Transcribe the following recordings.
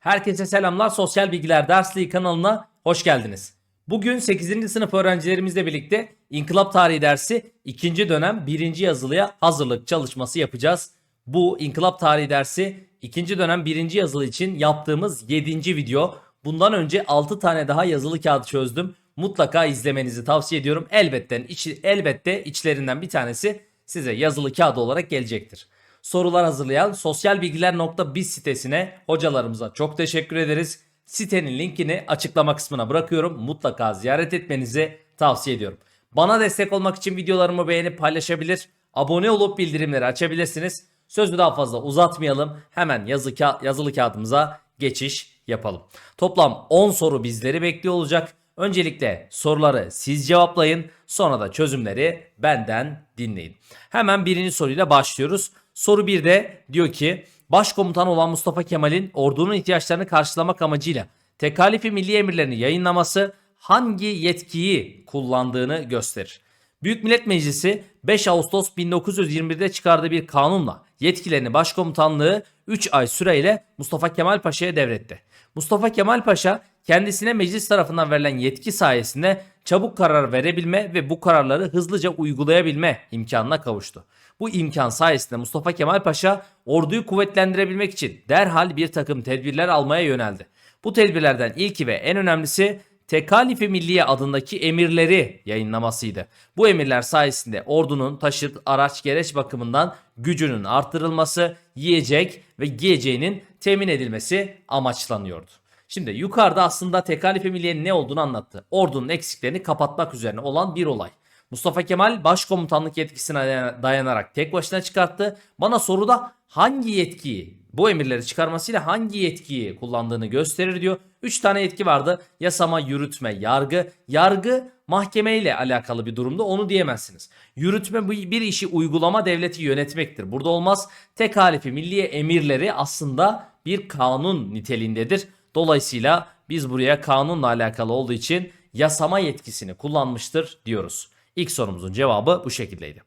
Herkese selamlar. Sosyal Bilgiler Dersliği kanalına hoş geldiniz. Bugün 8. sınıf öğrencilerimizle birlikte İnkılap Tarihi dersi 2. dönem 1. yazılıya hazırlık çalışması yapacağız. Bu İnkılap Tarihi dersi 2. dönem 1. yazılı için yaptığımız 7. video. Bundan önce 6 tane daha yazılı kağıt çözdüm. Mutlaka izlemenizi tavsiye ediyorum. Elbette, içi, elbette içlerinden bir tanesi size yazılı kağıt olarak gelecektir sorular hazırlayan sosyalbilgiler.biz sitesine hocalarımıza çok teşekkür ederiz. Sitenin linkini açıklama kısmına bırakıyorum. Mutlaka ziyaret etmenizi tavsiye ediyorum. Bana destek olmak için videolarımı beğenip paylaşabilir, abone olup bildirimleri açabilirsiniz. Sözü daha fazla uzatmayalım. Hemen yazı ka- yazılı kağıdımıza geçiş yapalım. Toplam 10 soru bizleri bekliyor olacak. Öncelikle soruları siz cevaplayın. Sonra da çözümleri benden dinleyin. Hemen birinci soruyla başlıyoruz. Soru 1'de diyor ki Başkomutan olan Mustafa Kemal'in ordunun ihtiyaçlarını karşılamak amacıyla tekalifi milli emirlerini yayınlaması hangi yetkiyi kullandığını gösterir. Büyük Millet Meclisi 5 Ağustos 1921'de çıkardığı bir kanunla yetkilerini başkomutanlığı 3 ay süreyle Mustafa Kemal Paşa'ya devretti. Mustafa Kemal Paşa kendisine meclis tarafından verilen yetki sayesinde çabuk karar verebilme ve bu kararları hızlıca uygulayabilme imkanına kavuştu. Bu imkan sayesinde Mustafa Kemal Paşa orduyu kuvvetlendirebilmek için derhal bir takım tedbirler almaya yöneldi. Bu tedbirlerden ilki ve en önemlisi Tekalifi Milliye adındaki emirleri yayınlamasıydı. Bu emirler sayesinde ordunun taşıt, araç, gereç bakımından gücünün artırılması, yiyecek ve giyeceğinin temin edilmesi amaçlanıyordu. Şimdi yukarıda aslında Tekalifi Milliye'nin ne olduğunu anlattı. Ordunun eksiklerini kapatmak üzerine olan bir olay. Mustafa Kemal başkomutanlık yetkisine dayanarak tek başına çıkarttı. Bana soruda hangi yetkiyi bu emirleri çıkarmasıyla hangi yetkiyi kullandığını gösterir diyor. 3 tane yetki vardı. Yasama, yürütme, yargı. Yargı mahkeme ile alakalı bir durumda onu diyemezsiniz. Yürütme bir işi uygulama devleti yönetmektir. Burada olmaz. Tekalifi milliye emirleri aslında bir kanun niteliğindedir. Dolayısıyla biz buraya kanunla alakalı olduğu için yasama yetkisini kullanmıştır diyoruz. İlk sorumuzun cevabı bu şekildeydi.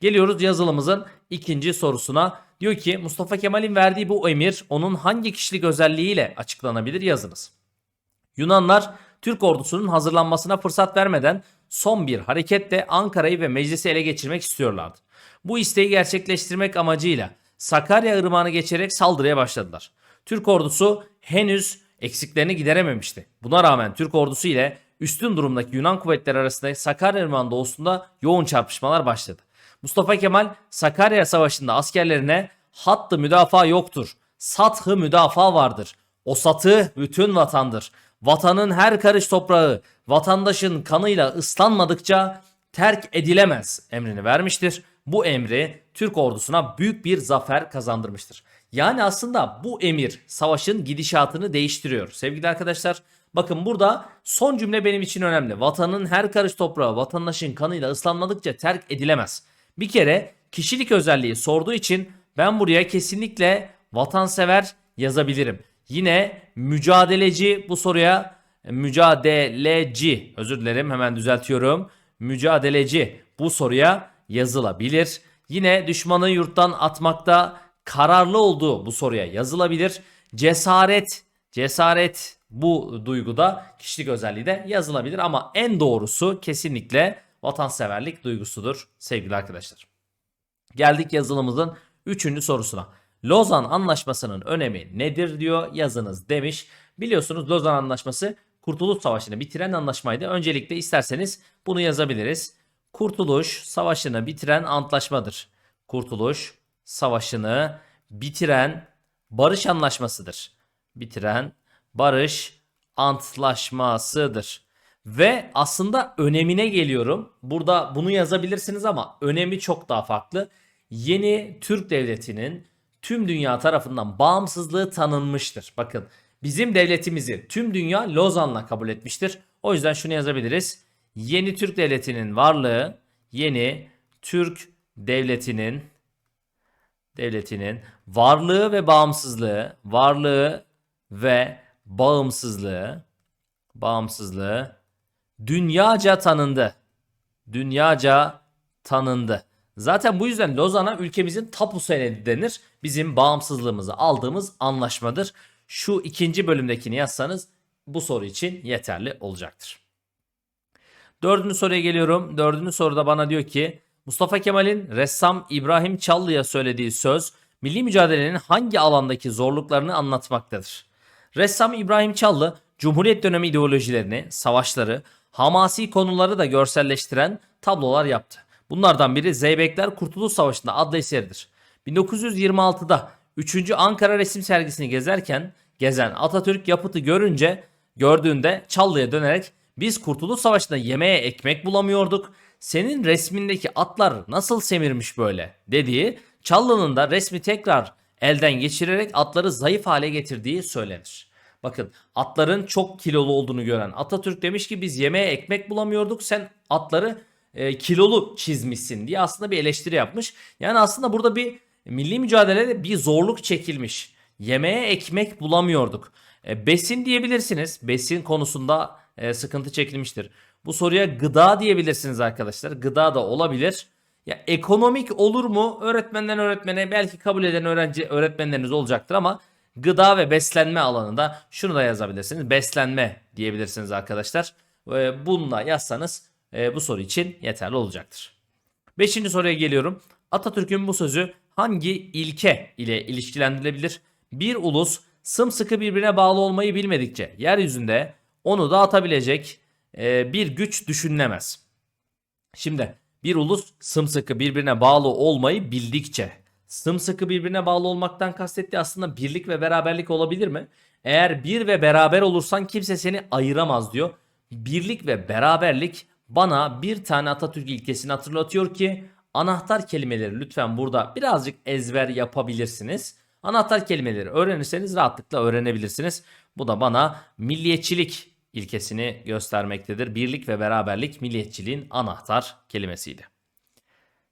Geliyoruz yazılımızın ikinci sorusuna. Diyor ki Mustafa Kemal'in verdiği bu emir onun hangi kişilik özelliğiyle açıklanabilir yazınız. Yunanlar Türk ordusunun hazırlanmasına fırsat vermeden son bir hareketle Ankara'yı ve meclisi ele geçirmek istiyorlardı. Bu isteği gerçekleştirmek amacıyla Sakarya Irmağı'nı geçerek saldırıya başladılar. Türk ordusu henüz eksiklerini giderememişti. Buna rağmen Türk ordusu ile üstün durumdaki Yunan kuvvetleri arasında Sakarya Irmağı'nın doğusunda yoğun çarpışmalar başladı. Mustafa Kemal Sakarya Savaşı'nda askerlerine hattı müdafaa yoktur. Sathı müdafaa vardır. O satı bütün vatandır. Vatanın her karış toprağı vatandaşın kanıyla ıslanmadıkça terk edilemez emrini vermiştir. Bu emri Türk ordusuna büyük bir zafer kazandırmıştır. Yani aslında bu emir savaşın gidişatını değiştiriyor. Sevgili arkadaşlar bakın burada son cümle benim için önemli. Vatanın her karış toprağı vatandaşın kanıyla ıslanmadıkça terk edilemez. Bir kere kişilik özelliği sorduğu için ben buraya kesinlikle vatansever yazabilirim. Yine mücadeleci bu soruya mücadeleci özür dilerim hemen düzeltiyorum. Mücadeleci bu soruya yazılabilir. Yine düşmanı yurttan atmakta kararlı olduğu bu soruya yazılabilir. Cesaret, cesaret bu duyguda kişilik özelliği de yazılabilir ama en doğrusu kesinlikle vatanseverlik duygusudur sevgili arkadaşlar. Geldik yazılımımızın 3. sorusuna. Lozan Anlaşması'nın önemi nedir diyor yazınız demiş. Biliyorsunuz Lozan Anlaşması Kurtuluş Savaşı'nı bitiren anlaşmaydı. Öncelikle isterseniz bunu yazabiliriz. Kurtuluş Savaşı'nı bitiren antlaşmadır. Kurtuluş Savaşı'nı bitiren barış anlaşmasıdır. Bitiren barış antlaşmasıdır. Ve aslında önemine geliyorum. Burada bunu yazabilirsiniz ama önemi çok daha farklı. Yeni Türk Devleti'nin tüm dünya tarafından bağımsızlığı tanınmıştır. Bakın bizim devletimizi tüm dünya Lozan'la kabul etmiştir. O yüzden şunu yazabiliriz. Yeni Türk Devleti'nin varlığı, yeni Türk Devleti'nin devletinin varlığı ve bağımsızlığı, varlığı ve bağımsızlığı, bağımsızlığı dünyaca tanındı. Dünyaca tanındı. Zaten bu yüzden Lozan'a ülkemizin tapu senedi denir. Bizim bağımsızlığımızı aldığımız anlaşmadır. Şu ikinci bölümdekini yazsanız bu soru için yeterli olacaktır. Dördüncü soruya geliyorum. Dördüncü soruda bana diyor ki Mustafa Kemal'in ressam İbrahim Çallı'ya söylediği söz milli mücadelenin hangi alandaki zorluklarını anlatmaktadır? Ressam İbrahim Çallı Cumhuriyet dönemi ideolojilerini, savaşları, hamasi konuları da görselleştiren tablolar yaptı. Bunlardan biri Zeybekler Kurtuluş Savaşı'nda adlı eseridir. 1926'da 3. Ankara Resim Sergisi'ni gezerken gezen Atatürk yapıtı görünce gördüğünde Çallı'ya dönerek biz Kurtuluş Savaşı'nda yemeğe ekmek bulamıyorduk. Senin resmindeki atlar nasıl semirmiş böyle dediği Çallı'nın da resmi tekrar elden geçirerek atları zayıf hale getirdiği söylenir. Bakın atların çok kilolu olduğunu gören Atatürk demiş ki biz yemeğe ekmek bulamıyorduk sen atları e, kilolu çizmişsin diye aslında bir eleştiri yapmış. Yani aslında burada bir milli mücadelede bir zorluk çekilmiş. Yemeğe ekmek bulamıyorduk. E, besin diyebilirsiniz. Besin konusunda e, sıkıntı çekilmiştir. Bu soruya gıda diyebilirsiniz arkadaşlar. Gıda da olabilir. Ya ekonomik olur mu? Öğretmenden öğretmene belki kabul eden öğrenci öğretmenleriniz olacaktır ama gıda ve beslenme alanında şunu da yazabilirsiniz. Beslenme diyebilirsiniz arkadaşlar. Bununla yazsanız e, bu soru için yeterli olacaktır. Beşinci soruya geliyorum. Atatürk'ün bu sözü hangi ilke ile ilişkilendirilebilir? Bir ulus sımsıkı birbirine bağlı olmayı bilmedikçe yeryüzünde onu dağıtabilecek e, bir güç düşünülemez. Şimdi bir ulus sımsıkı birbirine bağlı olmayı bildikçe sımsıkı birbirine bağlı olmaktan kastettiği aslında birlik ve beraberlik olabilir mi? Eğer bir ve beraber olursan kimse seni ayıramaz diyor. Birlik ve beraberlik bana bir tane Atatürk ilkesini hatırlatıyor ki anahtar kelimeleri lütfen burada birazcık ezber yapabilirsiniz. Anahtar kelimeleri öğrenirseniz rahatlıkla öğrenebilirsiniz. Bu da bana milliyetçilik ilkesini göstermektedir. Birlik ve beraberlik milliyetçiliğin anahtar kelimesiydi.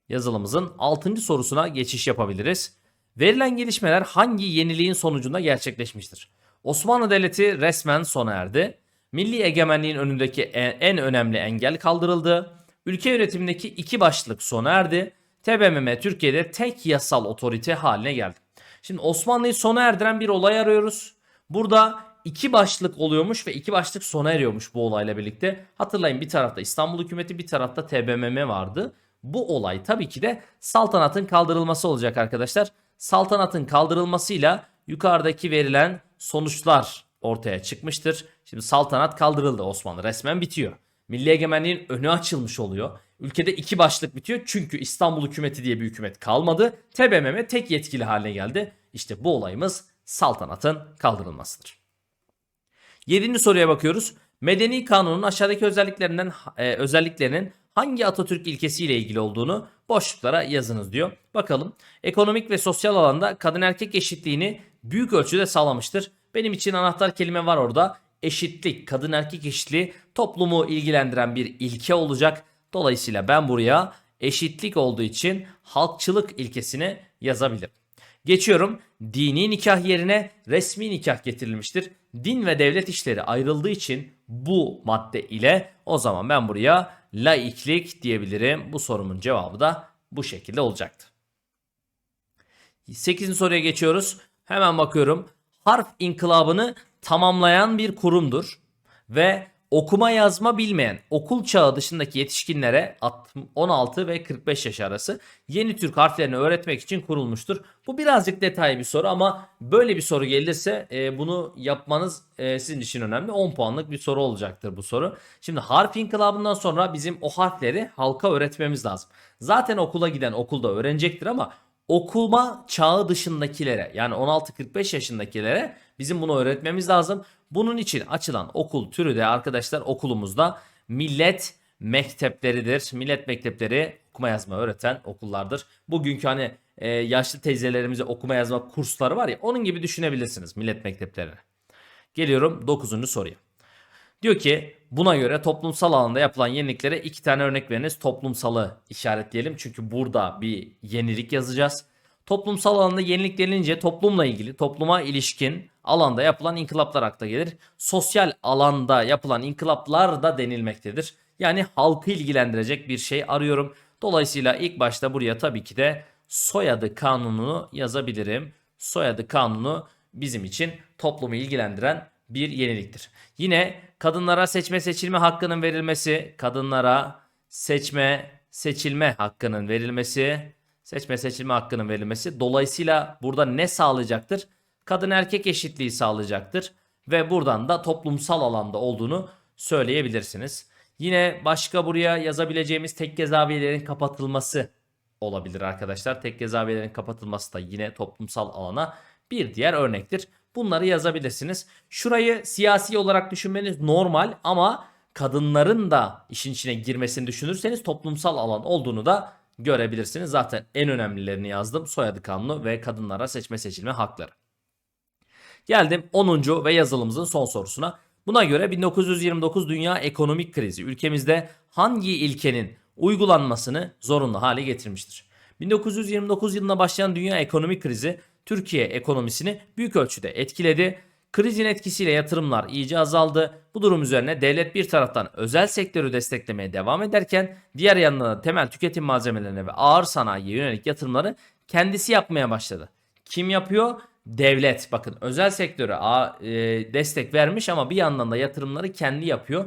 Yazılımımızın 6. sorusuna geçiş yapabiliriz. Verilen gelişmeler hangi yeniliğin sonucunda gerçekleşmiştir? Osmanlı Devleti resmen sona erdi. Milli egemenliğin önündeki en, en önemli engel kaldırıldı. Ülke yönetimindeki iki başlık sona erdi. TBMM Türkiye'de tek yasal otorite haline geldi. Şimdi Osmanlı'yı sona erdiren bir olay arıyoruz. Burada iki başlık oluyormuş ve iki başlık sona eriyormuş bu olayla birlikte. Hatırlayın bir tarafta İstanbul hükümeti bir tarafta TBMM vardı. Bu olay tabii ki de saltanatın kaldırılması olacak arkadaşlar. Saltanatın kaldırılmasıyla yukarıdaki verilen sonuçlar ortaya çıkmıştır. Şimdi saltanat kaldırıldı Osmanlı resmen bitiyor. Milli egemenliğin önü açılmış oluyor. Ülkede iki başlık bitiyor çünkü İstanbul hükümeti diye bir hükümet kalmadı. TBMM tek yetkili haline geldi. İşte bu olayımız saltanatın kaldırılmasıdır. Yedinci soruya bakıyoruz. Medeni kanunun aşağıdaki özelliklerinden e, özelliklerinin hangi Atatürk ilkesiyle ilgili olduğunu boşluklara yazınız diyor. Bakalım. Ekonomik ve sosyal alanda kadın erkek eşitliğini büyük ölçüde sağlamıştır. Benim için anahtar kelime var orada. Eşitlik, kadın erkek eşitliği toplumu ilgilendiren bir ilke olacak. Dolayısıyla ben buraya eşitlik olduğu için halkçılık ilkesini yazabilirim. Geçiyorum. Dini nikah yerine resmi nikah getirilmiştir. Din ve devlet işleri ayrıldığı için bu madde ile o zaman ben buraya laiklik diyebilirim. Bu sorumun cevabı da bu şekilde olacaktı. 8. soruya geçiyoruz. Hemen bakıyorum. Harf inkılabını tamamlayan bir kurumdur ve okuma yazma bilmeyen okul çağı dışındaki yetişkinlere 16 ve 45 yaş arası yeni Türk harflerini öğretmek için kurulmuştur. Bu birazcık detaylı bir soru ama böyle bir soru gelirse e, bunu yapmanız e, sizin için önemli. 10 puanlık bir soru olacaktır bu soru. Şimdi harf inkılabından sonra bizim o harfleri halka öğretmemiz lazım. Zaten okula giden okulda öğrenecektir ama okuma çağı dışındakilere yani 16-45 yaşındakilere bizim bunu öğretmemiz lazım. Bunun için açılan okul türü de arkadaşlar okulumuzda millet mektepleridir. Millet mektepleri okuma yazma öğreten okullardır. Bugünkü hani e, yaşlı teyzelerimize okuma yazma kursları var ya onun gibi düşünebilirsiniz millet mekteplerini. Geliyorum 9. soruya. Diyor ki buna göre toplumsal alanda yapılan yeniliklere iki tane örnek veriniz. Toplumsalı işaretleyelim çünkü burada bir yenilik yazacağız. Toplumsal alanda yenilik denilince toplumla ilgili, topluma ilişkin alanda yapılan inkılaplar akla gelir. Sosyal alanda yapılan inkılaplar da denilmektedir. Yani halkı ilgilendirecek bir şey arıyorum. Dolayısıyla ilk başta buraya tabii ki de soyadı kanununu yazabilirim. Soyadı kanunu bizim için toplumu ilgilendiren bir yeniliktir. Yine kadınlara seçme seçilme hakkının verilmesi, kadınlara seçme seçilme hakkının verilmesi, seçme seçilme hakkının verilmesi dolayısıyla burada ne sağlayacaktır? Kadın erkek eşitliği sağlayacaktır ve buradan da toplumsal alanda olduğunu söyleyebilirsiniz. Yine başka buraya yazabileceğimiz tek gezaviyelerin kapatılması olabilir arkadaşlar. Tek gezaviyelerin kapatılması da yine toplumsal alana bir diğer örnektir. Bunları yazabilirsiniz. Şurayı siyasi olarak düşünmeniz normal ama kadınların da işin içine girmesini düşünürseniz toplumsal alan olduğunu da görebilirsiniz. Zaten en önemlilerini yazdım. Soyadı kanunu ve kadınlara seçme seçilme hakları. Geldim 10. ve yazılımımızın son sorusuna. Buna göre 1929 Dünya Ekonomik Krizi ülkemizde hangi ilkenin uygulanmasını zorunlu hale getirmiştir? 1929 yılında başlayan dünya ekonomik krizi Türkiye ekonomisini büyük ölçüde etkiledi. Krizin etkisiyle yatırımlar iyice azaldı. Bu durum üzerine devlet bir taraftan özel sektörü desteklemeye devam ederken diğer yandan da temel tüketim malzemelerine ve ağır sanayiye yönelik yatırımları kendisi yapmaya başladı. Kim yapıyor? Devlet. Bakın özel sektöre destek vermiş ama bir yandan da yatırımları kendi yapıyor.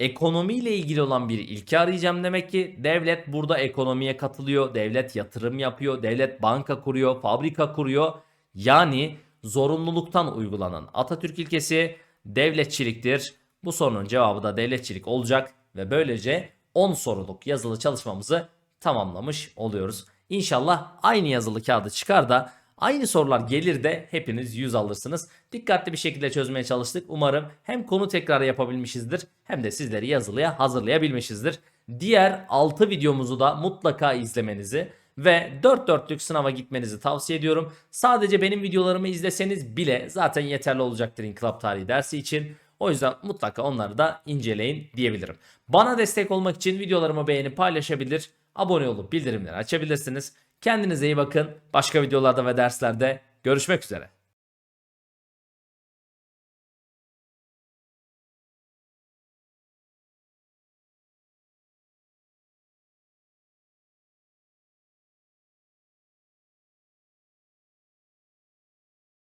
Ekonomiyle ilgili olan bir ilke arayacağım demek ki devlet burada ekonomiye katılıyor, devlet yatırım yapıyor, devlet banka kuruyor, fabrika kuruyor. Yani zorunluluktan uygulanan Atatürk ilkesi devletçiliktir. Bu sorunun cevabı da devletçilik olacak ve böylece 10 soruluk yazılı çalışmamızı tamamlamış oluyoruz. İnşallah aynı yazılı kağıdı çıkar da aynı sorular gelir de hepiniz 100 alırsınız. Dikkatli bir şekilde çözmeye çalıştık. Umarım hem konu tekrarı yapabilmişizdir hem de sizleri yazılıya hazırlayabilmişizdir. Diğer 6 videomuzu da mutlaka izlemenizi ve 4 dörtlük sınava gitmenizi tavsiye ediyorum. Sadece benim videolarımı izleseniz bile zaten yeterli olacaktır inkılap tarihi dersi için. O yüzden mutlaka onları da inceleyin diyebilirim. Bana destek olmak için videolarımı beğenip paylaşabilir, abone olup bildirimleri açabilirsiniz. Kendinize iyi bakın. Başka videolarda ve derslerde görüşmek üzere.